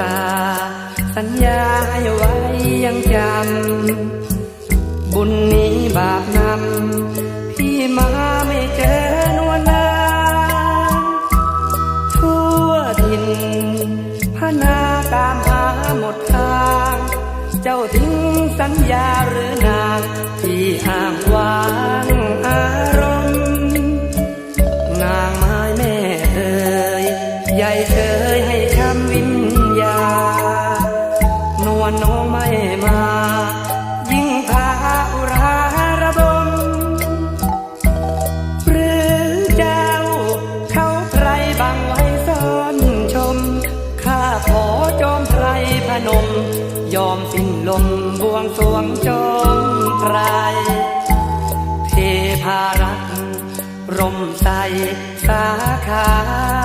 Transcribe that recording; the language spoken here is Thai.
ตา สัญญาไว้ยังจำ บุญนี้บาปนำ พี่มาไม่เจอนวลนางทั่วทินพนาตามหาหมดทาง เจ้าทิ้งสัญญาหรือนางที่อ้างวางอารมณ์ นางไม้แม่เอ่ยใหญ่เคย นน้องไม่มา ยิ่งพาอุราระบมหรือเจ้าเขาใครบังไว้ซ่อนชม ข้าขอจอมไพรพนม ยอมสิ้นลมบวงสวงจอมไพรเทพารักร่มใสสาขา